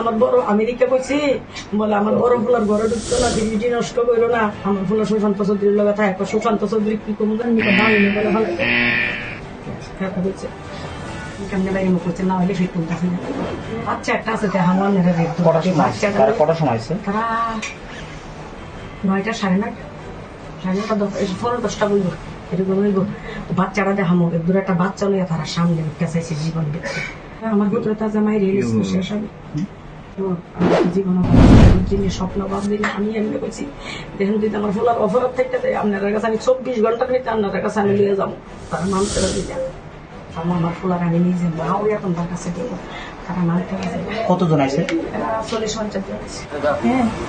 আমার বড় আমেরিকা কইছি বলে আমার বড় ফুলার ঘরে ঢুকতো না দিদি নষ্ট করো না আমার ফুলার সুশান্ত চৌধুরীর লগে থাকে সুশান্ত চৌধুরী কি কমু জানি বলে ভালো কেমনে বাইরে মুখ করছে না হলে ফিট করতেছে না বাচ্চা একটা আছে আমার মেরে কটার সময় আছে তারা নয়টা সাড়ে নয়টা। সাড়ে নয়টা দশ পনেরো দশটা বলব এরকম হইব বাচ্চারা দেখামো দূরে একটা বাচ্চা লইয়া তারা সামনে উঠতে চাইছে জীবন বেঁচে আমার ভিতরে তা মায়ের রিলিজ শেষ হবে। জীবন স্বপ্ন ভাব দিলে আমি এমনি বলছি দেখুন যদি আমার ফুলার অফার থেকে দেয় আপনার কাছে আমি চব্বিশ ঘণ্টার ভিতরে আপনার কাছে আমি নিয়ে যাব। তারা মানতে দিলে আমার আমার ফুলার আমি নিজে মাও এখন তার কাছে দেবো তারা মানতে পারছে কতজন আছে? চল্লিশ পঞ্চাশ দিয়েছে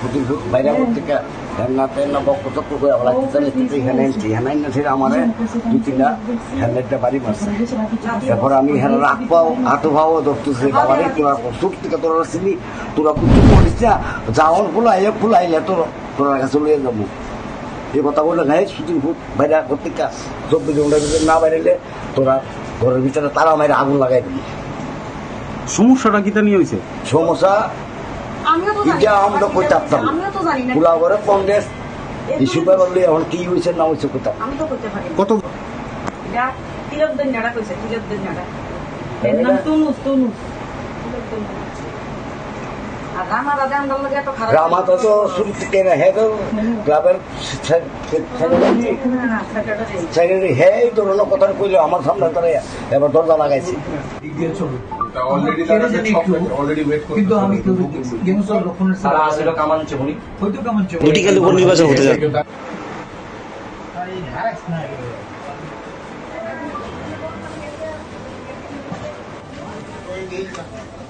ফুটির ফুট বাইরে থেকে হেন্না তেন্না বক্ক করে আবার চলে এখানে এনছি না ছিল আমার দুই তিনটা হেলমেটটা বাড়ি মারছে। তারপর আমি হেনা রাখ পাও হাতু ভাও ধরতেছে বাবারে তোরা থেকে তোরা ছিলি তোরা কুটু করিস না। যাওয়ার ফুলাইলে ফুলাইলে তোর তোরা কাছে লইয়ে যাব। এই কথা বলে নাই শুটিং ফুট বাইরে করতে চব্বিশ ঘণ্টার ভিতরে না বাইরে তোরা ঘরের ভিতরে তারা মাইরে আগুন লাগাই দিল সমস্যাটা কি তা নিয়ে হয়েছে সমস্যা? এটা আমরা করে কংগ্রেস ইস্যু এখন কি হয়েছে না হয়েছে কোথাও আমি তো করতে পারি কত এটা তিলক দিন কইছে তিলক দিন নাড়া এর নাম তুনুস তুনুস তিলক দিন নাড়া। আর রামা রাজা আমার লগে এত খারাপ রামা তো তো শুরু থেকে হে তো ক্লাবের। সেক্রেটারি হে এই অন্য কথা কইলো আমার সামনে তারা এবার দরজা লাগাইছে গেমসল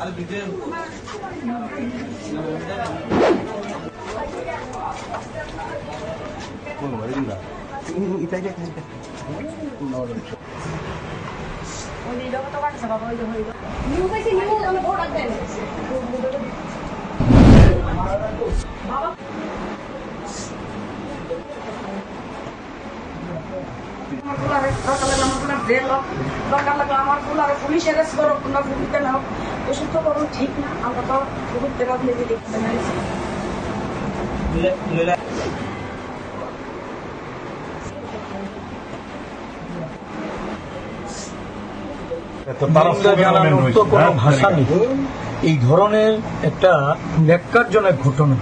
على بيجان والله ورينا يتاجك هذا ولي لو طبعا سبب هو نيو كيسي نيو انا بقول عدل بابا দরকার লাগলে আমার ফুলার ব্রেন হোক, দরকার লাগলে আমার ফুলারে পুলিশ অ্যারেস্ট করো তোমরা পুলিশকে নাও ওষুধ তো করুন ঠিক না আমরা তো বহুত টাকা দিয়ে দেখতে পেরেছি জানানোর তো কোনো ভাষা নেই। এই ধরনের একটা ন্যাক্কারজনক ঘটনা।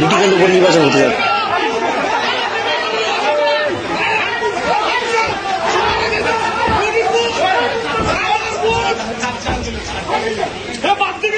পলিটিক্যাল উপনির্বাচন হতে যাবে বাদ কি